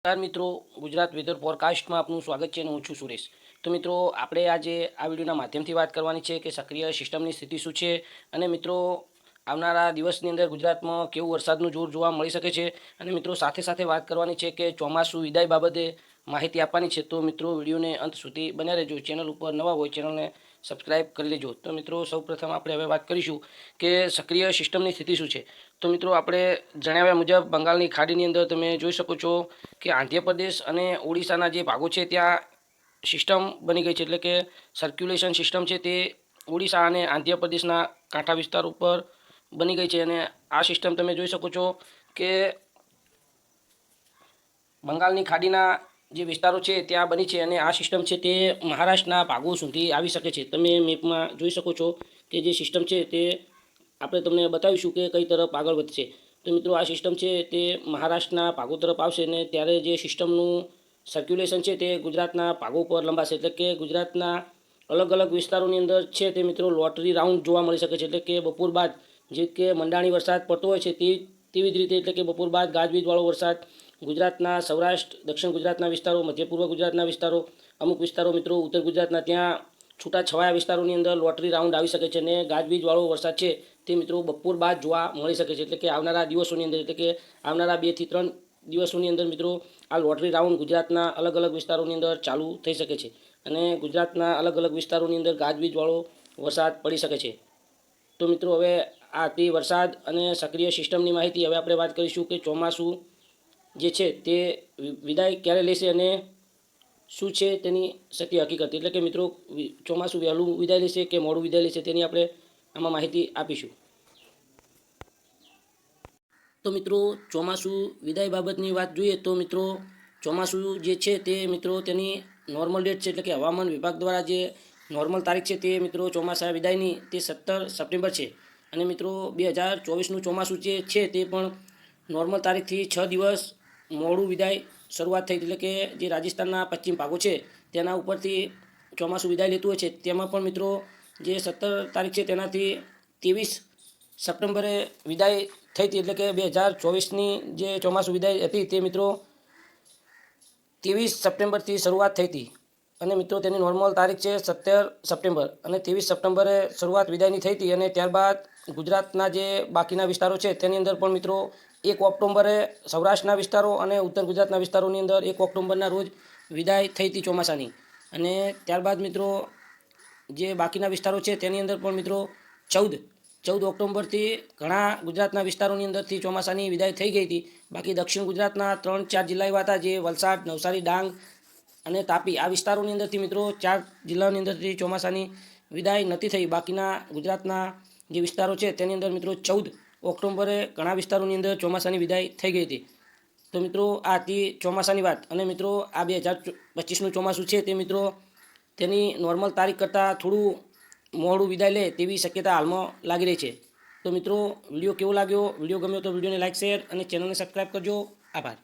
નમસ્કાર મિત્રો, ગુજરાત વેધર ફોરકાસ્ટમાં આપનું સ્વાગત છે અને હું છું સુરેશ. તો મિત્રો, આપણે આજે આ વિડીયોના માધ્યમથી વાત કરવાની છે કે સક્રિય સિસ્ટમની સ્થિતિ શું છે અને મિત્રો, આવનારા દિવસની અંદર ગુજરાતમાં કેવું વરસાદનું જોર જોવા મળી શકે છે અને મિત્રો, સાથે સાથે વાત કરવાની છે કે ચોમાસું વિદાય બાબતે માહિતી આપવાની છે, તો મિત્રો વિડીયોને અંત સુધી બન્યા રહેજો. ચેનલ ઉપર નવા હોય, ચેનલને સબસ્ક્રાઇબ કરી લેજો. તો મિત્રો, સૌપ્રથમ આપણે હવે વાત કરીશું કે સક્રિય સિસ્ટમની સ્થિતિ શું છે. તો મિત્રો, આપણે જણાવ્યા મુજબ બંગાળની ખાડીની અંદર તમે જોઈ શકો છો કે આંધ્રપ્રદેશ અને ઓડિશાના જે ભાગો છે, ત્યાં સિસ્ટમ બની ગઈ છે. એટલે કે સર્ક્યુલેશન સિસ્ટમ છે તે ઓડિશા અને આંધ્રપ્રદેશના કાંઠા વિસ્તાર ઉપર બની ગઈ છે. અને આ સિસ્ટમ તમે જોઈ શકો છો કે બંગાળની ખાડીના જે વિસ્તારો છે ત્યાં બની છે અને આ સિસ્ટમ છે તે મહારાષ્ટ્રના ભાગો સુધી આવી શકે છે. તમે મેપમાં જોઈ શકો છો કે જે સિસ્ટમ છે તે આપણે તમને બતાવીશું કે કઈ તરફ આગળ વધશે. તો મિત્રો, આ સિસ્ટમ છે તે મહારાષ્ટ્રના ભાગો તરફ આવશે અને ત્યારે જે સિસ્ટમનું સર્ક્યુલેશન છે તે ગુજરાતના ભાગો પર લંબાશે. એટલે કે ગુજરાતના અલગ અલગ વિસ્તારોની અંદર છે તે મિત્રો લોટરી રાઉન્ડ જોવા મળી શકે છે. એટલે કે બપોર બાદ જે કે મંડાણી વરસાદ પડતો હોય છે તેવી જ રીતે એટલે કે બપોર બાદ ગાજવીજવાળો વરસાદ ગુજરાતના સૌરાષ્ટ્ર, દક્ષિણ ગુજરાતના વિસ્તારો મધ્ય પૂર્વ ગુજરાતના વિસ્તારો, અમુક વિસ્તારો મિત્રો ઉત્તર ગુજરાતના ત્યાં છૂટા છવાયા વિસ્તારોની અંદર લોટરી રાઉન્ડ આવી શકે છે અને ગાજવીજવાળો વરસાદ છે તે મિત્રો બપોર બાદ જોવા મળી શકે છે એટલે કે આવનારા દિવસોની અંદર એટલે કે આવનારા બેથી ત્રણ દિવસોની અંદર મિત્રો આ લોટરી રાઉન્ડ ગુજરાતના અલગ અલગ વિસ્તારોની અંદર ચાલુ થઈ શકે છે અને ગુજરાતના અલગ અલગ વિસ્તારોની અંદર ગાજવીજવાળો વરસાદ પડી શકે છે. તો મિત્રો હવે આ તે વરસાદ અને સક્રિય સિસ્ટમની માહિતી હવે આપણે વાત કરીશું કે ચોમાસું જે છે તે વિદાય ક્યારે લેશે અને શું છે તેની સત્ય હકીકત? એટલે કે મિત્રો ચોમાસું વહેલું વિદાય લેશે કે મોડું વિદાય લેશે તેની આપણે આમાં માહિતી આપીશું. તો મિત્રો, ચોમાસું વિદાય બાબતની વાત જોઈએ તો મિત્રો, ચોમાસું જે છે તે મિત્રો તેની નોર્મલ ડેટ છે, એટલે કે હવામાન વિભાગ દ્વારા જે નોર્મલ તારીખ છે તે મિત્રો ચોમાસા વિદાયની તે સત્તર સપ્ટેમ્બર છે. અને મિત્રો, બે હજાર ચોવીસનું ચોમાસું જે છે તે પણ નોર્મલ તારીખથી છ દિવસ મોડું વિદાય શરૂઆત થઈ એટલે કે જે રાજસ્થાનના પશ્ચિમ ભાગો છે, તેના ઉપરથી ચોમાસું વિદાય લેતું હોય છે. તેમાં પણ મિત્રો જે સત્તર તારીખ છે તેનાથી ત્રેવીસ સપ્ટેમ્બરે વિદાય થઈ હતી એટલે કે બે હજાર ચોવીસની જે ચોમાસું વિદાય હતી તે મિત્રો ત્રેવીસ સપ્ટેમ્બરથી શરૂઆત થઈ હતી. અને મિત્રો તેની નોર્મલ તારીખ છે સત્તર સપ્ટેમ્બર. અને ત્રેવીસ સપ્ટેમ્બરે શરૂઆત વિદાયની થઈ હતી અને ત્યારબાદ ગુજરાતના જે બાકીના વિસ્તારો છે તેની અંદર પણ મિત્રો એક ઓક્ટોબરે સૌરાષ્ટ્રના વિસ્તારો અને ઉત્તર ગુજરાતના વિસ્તારોની અંદર એક ઓક્ટોબરના રોજ વિદાય થઈ હતી ચોમાસાની. અને ત્યારબાદ મિત્રો, જે બાકીના વિસ્તારો છે તેની અંદર પણ મિત્રો ચૌદ ચૌદ ઓક્ટોબરથી ઘણા ગુજરાતના વિસ્તારોની અંદરથી ચોમાસાની વિદાય થઈ ગઈ હતી. બાકી દક્ષિણ ગુજરાતના ત્રણ, ચાર જિલ્લા એવા હતા જે વલસાડ, નવસારી, ડાંગ અને તાપી, આ વિસ્તારોની અંદરથી મિત્રો ચાર જિલ્લાની અંદરથી ચોમાસાની વિદાય નથી થઈ. બાકીના ગુજરાતના જે વિસ્તારો છે તેની અંદર મિત્રો ચૌદ ઓક્ટોબરે ઘણા વિસ્તારોની અંદર ચોમાસાની વિદાય થઈ ગઈ હતી. તો મિત્રો, આ હતી ચોમાસાની વાત. અને મિત્રો, આ બે હજાર પચીસનું ચોમાસું છે તે મિત્રો, તેની નોર્મલ તારીખ કરતાં થોડું મોડું વિદાય લે તેવી શક્યતા હાલમાં લાગી રહી છે. તો મિત્રો, વીડિયો કેવો લાગ્યો? વીડિયો ગમ્યો તો વિડીયોને લાઇક શેર અને ચેનલને સબસ્ક્રાઈબ કરજો. આભાર.